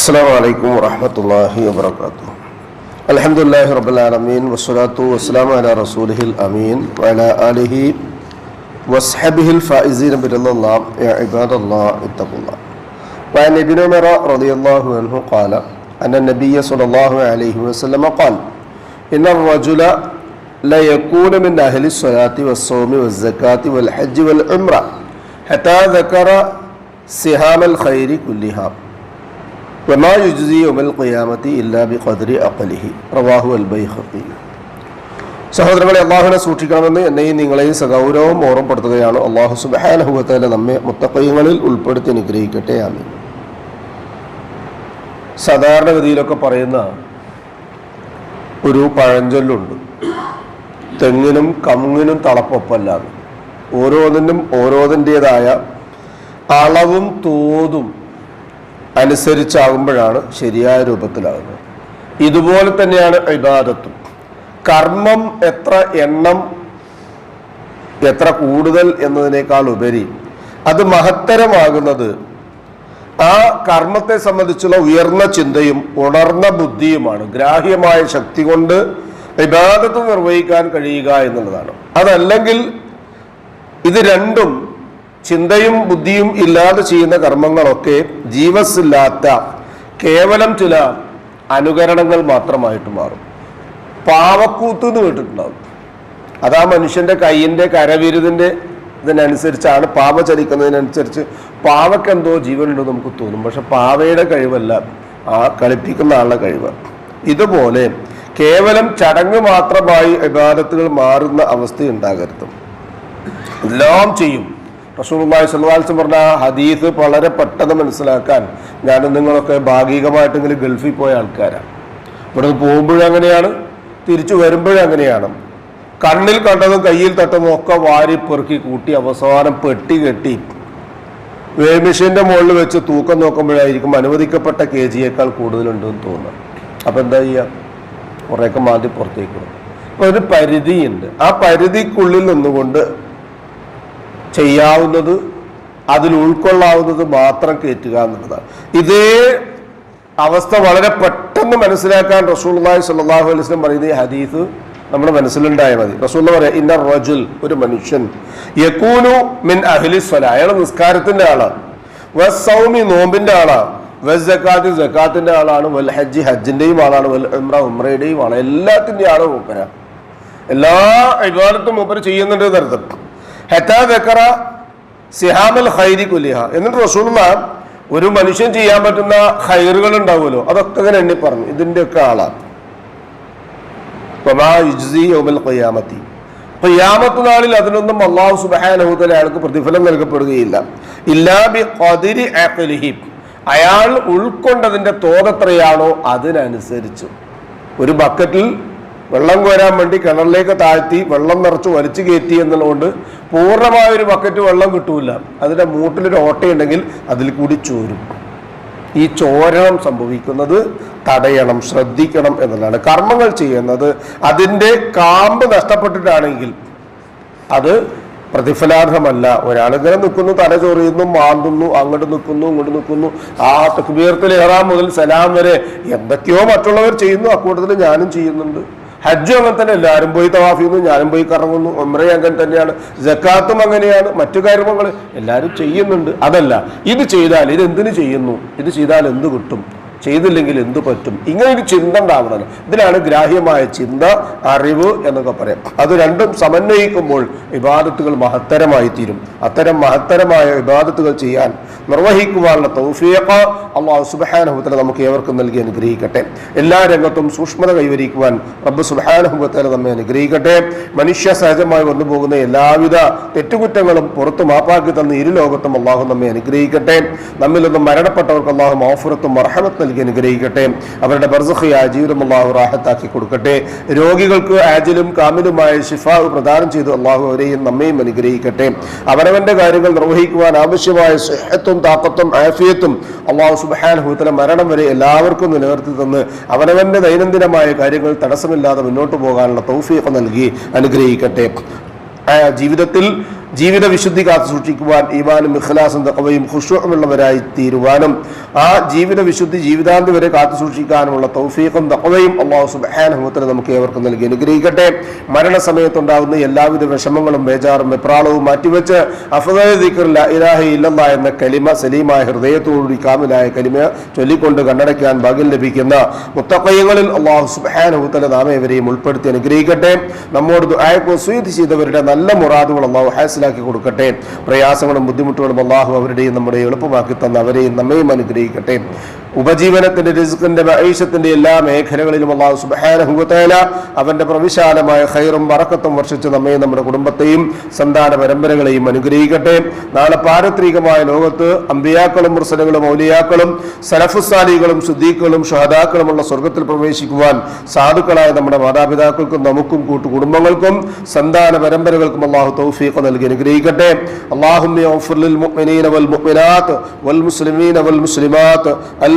السلام عليكم ورحمة الله وبركاته الحمد لله رب العالمين والصلاة والسلام على رسوله الأمين وعلى آله وصحبه الفائزين برضا الله يا عباد الله اتقوا الله وعن ابن عمر رضي الله عنه قال أن النبي صلى الله عليه وسلم قال إن الرجل لا يكون من أهل الصلاة والصوم والزكاة والحج والعمرة حتى ذكر سهام الخير كلها ഇല്ലാ ബി ഖദ്രി അഖലിഹി സഹോദരങ്ങളെ അള്ളാഹുനെ സൂക്ഷിക്കണമെന്ന് എന്നെയും നിങ്ങളെയും സഗൗരവം ഓർമ്മപ്പെടുത്തുകയാണ് അള്ളാഹു സുബാനഹുബത്തല നമ്മെ മുത്തക്കയങ്ങളിൽ ഉൾപ്പെടുത്തി അനുഗ്രഹിക്കട്ടെ. ആമീൻ. സാധാരണഗതിയിലൊക്കെ പറയുന്ന ഒരു പഴഞ്ചൊല്ലുണ്ട്. തെങ്ങിനും കമുങ്ങിനും തളപ്പൊപ്പല്ലാതെ. ഓരോന്നിനും ഓരോതിന്റേതായ അളവും തോതും അനുസരിച്ചാകുമ്പോഴാണ് ശരിയായ രൂപത്തിലാകുന്നത്. ഇതുപോലെ തന്നെയാണ് ഇബാദത്തും. കർമ്മം എത്ര എണ്ണം എത്ര കൂടുതൽ എന്നതിനേക്കാൾ ഉപരി അത് മഹത്തരമാകുന്നത് ആ കർമ്മത്തെ സംബന്ധിച്ചുള്ള ഉയർന്ന ചിന്തയും ഉണർന്ന ബുദ്ധിയുമാണ്. ഗ്രാഹ്യമായ ശക്തി കൊണ്ട് ഇബാദത്ത് നിർവഹിക്കാൻ കഴിയുക എന്നുള്ളതാണ്. അതല്ലെങ്കിൽ ഇത് രണ്ടും ചിന്തയും ബുദ്ധിയും ഇല്ലാതെ ചെയ്യുന്ന കർമ്മങ്ങളൊക്കെ ജീവസില്ലാത്ത കേവലം ചില അനുകരണങ്ങൾ മാത്രമായിട്ട് മാറും. പാവക്കൂത്ത് എന്ന് കേട്ടിട്ടുണ്ടാവും. അതാ മനുഷ്യന്റെ കൈയിന്റെ കരവിരുതിന്റെ ഇതിനനുസരിച്ചാണ് പാവ ചലിക്കുന്നതിനനുസരിച്ച് പാവക്കെന്തോ ജീവനുണ്ട് നമുക്ക് തോന്നും. പക്ഷെ പാവയുടെ കഴിവല്ല ആ കളിപ്പിക്കുന്ന ആളുടെ കഴിവ്. ഇതുപോലെ കേവലം ചടങ്ങ് മാത്രമായി വിവാദത്തുകൾ മാറുന്ന അവസ്ഥ ഉണ്ടാകരുത് എല്ലാം ചെയ്യും. റസൂലുള്ളാഹി വസല്ലം പറഞ്ഞ ഹദീസ് വളരെ പെട്ടെന്ന് മനസ്സിലാക്കാൻ ഞാൻ നിങ്ങളൊക്കെ ഭാഗികമായിട്ടെങ്കിലും ഗൾഫിൽ പോയ ആൾക്കാരാണ്. ഇവിടെ നിന്ന് പോകുമ്പോഴും അങ്ങനെയാണ് തിരിച്ചു വരുമ്പോഴും അങ്ങനെയാണ്. കണ്ണിൽ കണ്ടതും കയ്യിൽ തട്ടതും ഒക്കെ വാരി പെറുക്കി കൂട്ടി അവസാനം പെട്ടി കെട്ടി വേ മെഷീന്റെ മുകളിൽ വെച്ച് തൂക്കം നോക്കുമ്പോഴായിരിക്കും അനുവദിക്കപ്പെട്ട കെ ജിയേക്കാൾ കൂടുതലുണ്ടെന്ന് തോന്നുന്നത്. അപ്പോൾ എന്താ ചെയ്യുക കുറേയൊക്കെ മാറ്റി പുറത്തേക്ക് അപ്പോൾ അപ്പൊ ഒരു പരിധിയുണ്ട്. ആ പരിധിക്കുള്ളിൽ നിന്നുകൊണ്ട് ചെയ്യാവുന്നത് അതിൽ ഉൾക്കൊള്ളാവുന്നത് മാത്രം കയറ്റുക എന്നുള്ളതാണ്. ഇതേ അവസ്ഥ വളരെ പെട്ടെന്ന് മനസ്സിലാക്കാൻ റസൂള്ളി സല്ലാഹു അലൈഹി വസല്ലം പറയുന്ന ഈ ഹദീസ് നമ്മുടെ മനസ്സിലുണ്ടായാൽ മതി. റസൂൽ പറയാം ഇന്ന റജുൽ ഒരു മനുഷ്യൻ. യക്കൂനു മിൻ അഹ്ലി സ്വല അയാൾ നിസ്കാരത്തിന്റെ ആളാണ്. വസൗമി നോമ്പിന്റെ ആളാണ്. വെസ് ജക്കാത്ത് ജക്കാത്തിന്റെ ആളാണ്. വൽ ഹജ്ജ് ഹജ്ജിന്റെയും ആളാണ്. വൽ ഉംറ ഉംറയുടെയും ആളാണ്. എല്ലാത്തിന്റെയും ആളും മൂപ്പര. എല്ലാ ഇബാദത്തും മൂപ്പര ചെയ്യുന്നുണ്ട് എന്നർത്ഥം. സിഹാമൽ കുലിഹ. എന്നിട്ട് റസൂലുള്ള ഒരു മനുഷ്യൻ ചെയ്യാൻ പറ്റുന്ന ഹൈറുകൾ ഉണ്ടാവുമല്ലോ അതൊക്കെ അങ്ങനെ എണ്ണി പറഞ്ഞു. ഇതിന്റെയൊക്കെ ആളാണ് ഖിയാമത്തി. നാളിൽ അതിനൊന്നും അള്ളാഹു സുബ്ഹാനഹു തആല അയാൾക്ക് പ്രതിഫലം നൽകപ്പെടുകയില്ല. ഇല്ലാ ബി ഖദരി അഖ്ലിഹി. അയാൾ ഉൾക്കൊണ്ടതിന്റെ തോതെത്രയാണോ? അതിനനുസരിച്ച്. ഒരു ബക്കറ്റിൽ വെള്ളം കോരാൻ വേണ്ടി കിണറിലേക്ക് താഴ്ത്തി വെള്ളം നിറച്ച് വലിച്ചു കയറ്റി എന്നുള്ളതുകൊണ്ട് പൂർണമായ ഒരു ബക്കറ്റ് വെള്ളം കിട്ടൂല. അതിന്റെ മൂട്ടിലൊരു ഓട്ടയുണ്ടെങ്കിൽ അതിൽ കൂടി ചോരും. ഈ ചോരണം സംഭവിക്കുന്നത് തടയണം ശ്രദ്ധിക്കണം എന്നുള്ളതാണ്. കർമ്മങ്ങൾ ചെയ്യുന്നത് അതിന്റെ കാമ്പ് നഷ്ടപ്പെട്ടിട്ടാണെങ്കിൽ അത് പ്രതിഫലാർഹമല്ല. ഒരാളിങ്ങനെ നിൽക്കുന്നു തല ചൊറിയുന്നു മാന്തുന്നു അങ്ങോട്ട് നിൽക്കുന്നു ഇങ്ങോട്ട് നിൽക്കുന്നു. ആ തക്ബീർത്തിൽ ഏറാം മുതൽ സലാം വരെ എന്തൊക്കെയോ മറ്റുള്ളവർ ചെയ്യുന്നു. അക്കൂട്ടത്തിൽ ഞാനും ചെയ്യുന്നുണ്ട്. ഹജ്ജും അങ്ങനെ തന്നെ എല്ലാവരും പോയി തവാഫ് ചെയ്യുന്നു ഞാനും പോയി കറങ്ങുന്നു. ഒമ്രയും അങ്ങനെ തന്നെയാണ്. ജക്കാത്തും അങ്ങനെയാണ്. മറ്റു കാര്യങ്ങൾ എല്ലാവരും ചെയ്യുന്നുണ്ട്. അതല്ല ഇത് ചെയ്താൽ ഇത് എന്തിനു ചെയ്യുന്നു? ഇത് ചെയ്താൽ എന്ത് കിട്ടും? ചെയ്തില്ലെങ്കിൽ എന്തു പറ്റും? ഇങ്ങനെ ഒരു ചിന്ത ഉണ്ടാവണം. ഇതിനാണ് ഗ്രാഹ്യമായ ചിന്ത അറിവ് എന്നൊക്കെ പറയാം. അത് രണ്ടും സമന്വയിക്കുമ്പോൾ വിവാദത്തുകൾ മഹത്തരമായി തീരും. അത്തരം മഹത്തരമായ വിവാദത്തുകൾ ചെയ്യാൻ നിർവഹിക്കുവാനുള്ള തൗഫീഖ അള്ളാഹു സുബാനഹുത്തല നമുക്ക് ഏവർക്കും നൽകി അനുഗ്രഹിക്കട്ടെ. എല്ലാ രംഗത്തും സൂക്ഷ്മത കൈവരിക്കുവാൻ റബ്ബ് സുബാനഹുത്തല നമ്മെ അനുഗ്രഹിക്കട്ടെ. മനുഷ്യ സഹജമായി വന്നു പോകുന്ന എല്ലാവിധ തെറ്റുകുറ്റങ്ങളും പുറത്തു മാപ്പാക്കി തന്ന ഇരു ലോകത്തും അള്ളാഹു നമ്മെ അനുഗ്രഹിക്കട്ടെ. നമ്മിൽ നിന്നും മരണപ്പെട്ടവർക്ക് അള്ളാഹു മൗഫുറത്തും മർഹമത്ത് നൽകി അനുഗ്രഹിക്കട്ടെ. അവരുടെ ബർസഖിയായ ജീവിതം അള്ളാഹു റാഹത്താക്കി കൊടുക്കട്ടെ. രോഗികൾക്ക് ആജിലും കാമിലുമായ ഷിഫാവ് പ്രദാനം ചെയ്ത് അള്ളാഹു അവരെയും നമ്മയും അനുഗ്രഹിക്കട്ടെ. അവരവന്റെ കാര്യങ്ങൾ നിർവഹിക്കുവാൻ ആവശ്യമായ സുഹത്തും താക്കത്തും ആഫിയത്തും അള്ളാഹു സുബാൻഹുത്തല മരണം വരെ എല്ലാവർക്കും നിലനിർത്തി തന്ന് അവനവന്റെ ദൈനംദിനമായ കാര്യങ്ങൾ തടസ്സമില്ലാതെ മുന്നോട്ട് പോകാനുള്ള തൗഫീഖ് നൽകി അനുഗ്രഹിക്കട്ടെ. ജീവിതത്തിൽ ജീവിത വിശുദ്ധി കാത്തു സൂക്ഷിക്കുവാൻ ഈമാനും ഇഖ്ലാസും തക്കവയും ഖുഷുമുള്ളവരായി തീരുവാനും ആ ജീവിത വിശുദ്ധി ജീവിതാന്തി വരെ കാത്തു സൂക്ഷിക്കാനുമുള്ള തൗഫീഖും തക്കവയും അള്ളാഹു സുബാനുഭവത്തിന് നമുക്ക് ഏവർക്കും നൽകി അനുഗ്രഹിക്കട്ടെ. മരണസമയത്തുണ്ടാകുന്ന എല്ലാവിധ വിഷമങ്ങളും ബേജാറും വെപ്രാളവും മാറ്റിവെച്ച് അഫദിക്കറില്ല ഇലാഹി ഇല്ലല്ല എന്ന കലിമ സലീമായ ഹൃദയത്തോടുകൂടി കാമിലായ കലിമ ചൊല്ലിക്കൊണ്ട് കണ്ണടയ്ക്കാൻ ഭാഗ്യം ലഭിക്കുന്ന മുത്തക്കയങ്ങളിൽ അള്ളാഹു വ നാം ഏവരെയും ഉൾപ്പെടുത്തി അനുഗ്രഹിക്കട്ടെ. നമ്മോട് ദുആയക്ക് സ്വീത് ചെയ്തവരുടെ നല്ല മുറാദുകൾ അള്ളാഹു ഹാസിലാക്കി കൊടുക്കട്ടെ. പ്രയാസങ്ങളും ബുദ്ധിമുട്ടുകളും അള്ളാഹു അവരുടെയും നമ്മുടെ എളുപ്പമാക്കി തന്ന അവരെയും നമ്മയും അനുഗ്രഹിക്കട്ടെ. ഉപജീവനത്തിന്റെ റിസ്കിന്റെ മൈഷത്തിന്റെ എല്ലാ മേഖലകളിലും അള്ളാഹു സുബാനഹുല അവന്റെ പ്രവിശാലമായ ഖൈറും വറക്കത്തും വർഷിച്ച് നമ്മെ നമ്മുടെ കുടുംബത്തെയും സന്താന പരമ്പരകളെയും അനുഗ്രഹിക്കട്ടെ നാളെ പാരത്രികമായ ലോകത്ത് അമ്പിയാക്കളും മുർസലകളും ഔലിയാക്കളും സലഫുസാലികളും സുദ്ദീഖുകളും ഷഹദാക്കളുമുള്ള സ്വർഗത്തിൽ പ്രവേശിക്കുവാൻ സാധുക്കളായ നമ്മുടെ മാതാപിതാക്കൾക്കും നമുക്കും കൂട്ടു കുടുംബങ്ങൾക്കും സന്താന പരമ്പരകൾക്കും അള്ളാഹു തൗഫീഖ് നൽകി അനുഗ്രഹിക്കട്ടെ അള്ളാഹും للمؤمنين والمؤمنات والمسلمين والمسلمات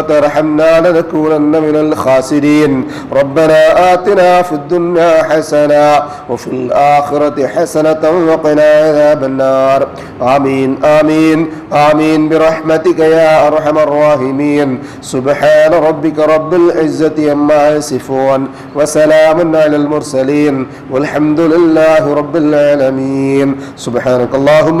وترحمنا لنكونن من الخاسرين. ربنا آتنا في الدنيا حسنة وفي الآخرة حسنة وقنا عذاب النار. آمين آمين آمين. برحمتك يا أرحم الراحمين. سبحان ربك رب العزة عما يصفون. وسلام على المرسلين. والحمد لله رب العالمين. سبحانك اللهم